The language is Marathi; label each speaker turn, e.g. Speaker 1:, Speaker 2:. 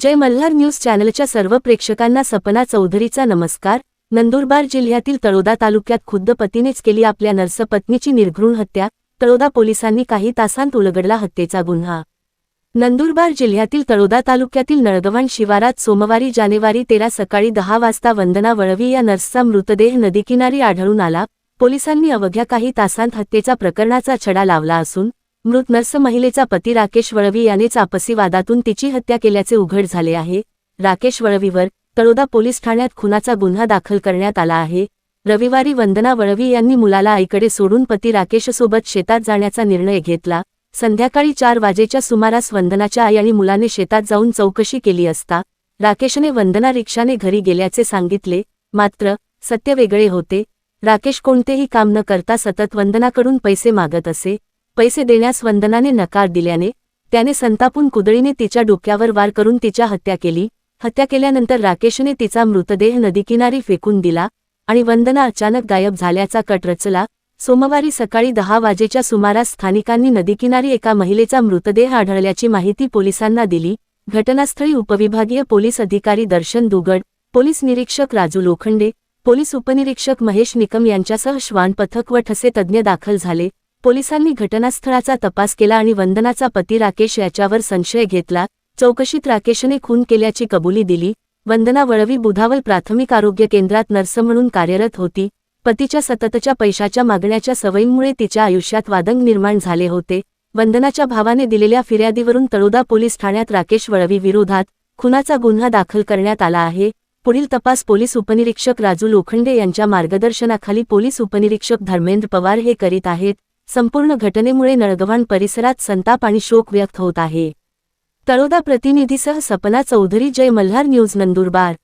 Speaker 1: जय मल्हार न्यूज चॅनलच्या सर्व प्रेक्षकांना सपना चौधरीचा नमस्कार. नंदुरबार जिल्ह्यातील तळोदा तालुक्यात खुद्द पतीनेच केली आपल्या नर्सपत्नीची निर्घृण हत्या. तळोदा पोलिसांनी काही तासांत उलगडला हत्येचा गुन्हा. नंदुरबार जिल्ह्यातील तळोदा तालुक्यातील नळगव्हाण शिवारात सोमवारी जानेवारी तेरा सकाळी दहा वाजता वंदना वळवी या नर्सचा मृतदेह नदीकिनारी आढळून आला. पोलिसांनी अवघ्या काही तासांत हत्येचा प्रकरणाचा छडा लावला असून मृत नर्स महिलेचा पती राकेश वळवी यानेच आपसी वादातून तिची हत्या केल्याचे उघड झाले आहे. राकेश वळवीवर तळोदा पोलीस ठाण्यात खुनाचा गुन्हा दाखल करण्यात आला आहे. रविवारी वंदना वळवी यांनी मुलाला आईकडे सोडून पती राकेशसोबत शेतात जाण्याचा निर्णय घेतला. संध्याकाळी चार वाजेच्या सुमारास वंदनाच्या आई आणि मुलाने शेतात जाऊन चौकशी केली असता राकेशने वंदना रिक्षाने घरी गेल्याचे सांगितले मात्र सत्य वेगळे होते. राकेश कोणतेही काम न करता सतत वंदनाकडून पैसे मागत असे. पैसे देण्यास वंदनाने नकार दिल्याने त्याने संतापून कुदळीने तिच्या डोक्यावर वार करून तिच्या हत्या केली. हत्या केल्यानंतर राकेशने तिचा मृतदेह नदीकिनारी फेकून दिला आणि वंदना अचानक गायब झाल्याचा कट रचला. सोमवारी सकाळी दहा वाजेच्या सुमारास स्थानिकांनी नदीकिनारी एका महिलेचा मृतदेह आढळल्याची माहिती पोलिसांना दिली. घटनास्थळी उपविभागीय पोलीस अधिकारी दर्शन दुगड पोलीस निरीक्षक राजू लोखंडे पोलीस उपनिरीक्षक महेश निकम यांच्यासह श्वान पथक व ठसे तज्ज्ञ दाखल झाले. पोलिसांनी घटनास्थळाचा तपास केला आणि वंदनाचा पती राकेश याच्यावर संशय घेतला. चौकशीत राकेशने खून केल्याची कबुली दिली. वंदना वळवी बुधावल प्राथमिक आरोग्य केंद्रात नर्स म्हणून कार्यरत होती. पतीच्या सततच्या पैशाच्या मागण्याच्या सवयीमुळे तिच्या आयुष्यात वादंग निर्माण झाले होते. वंदनाच्या भावाने दिलेल्या फिर्यादीवरून तळोदा पोलीस ठाण्यात राकेश वळवी विरोधात खुनाचा गुन्हा दाखल करण्यात आला आहे. पुढील तपास पोलीस उपनिरीक्षक राजू लोखंडे यांच्या मार्गदर्शनाखाली पोलीस उपनिरीक्षक धर्मेंद्र पवार हे करीत आहेत. संपूर्ण घटनेमुळे नळगव्हाण परिसरात संताप आणि शोक व्यक्त होत आहे. तळोदा प्रतिनिधीसह सपना चौधरी जय मल्हार न्यूज नंदुरबार.